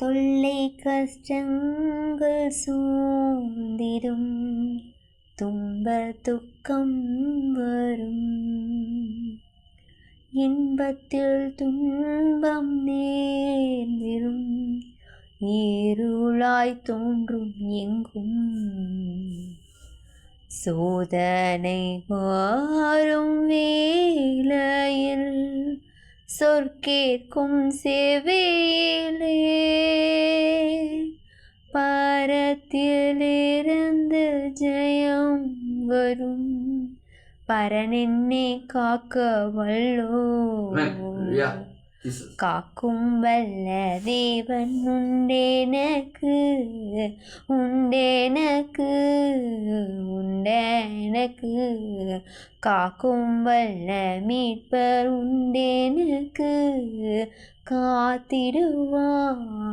தொல்லை கஷ்டங்கள் சூழ்ந்திடும். துன்ப துக்கம் வரும். இன்பத்தில் துன்பம் நேர்ந்திடும். இருளாய் தோன்றும் எங்கும். சோதனை வாரும் வேளையில். சொற்கேற்கும் செவியிலே பரத்திலிருந்து ஜெயம் வரும். பரனென்னே காக்க வல்லோ. காக்கும் வல்ல தேவன் உண்டேனக்கு உண்டேனக்கு உண்டேனக்கு. காக்கும் வல்ல மீட்பர் உண்டேனக்கு காத்திடுவார்.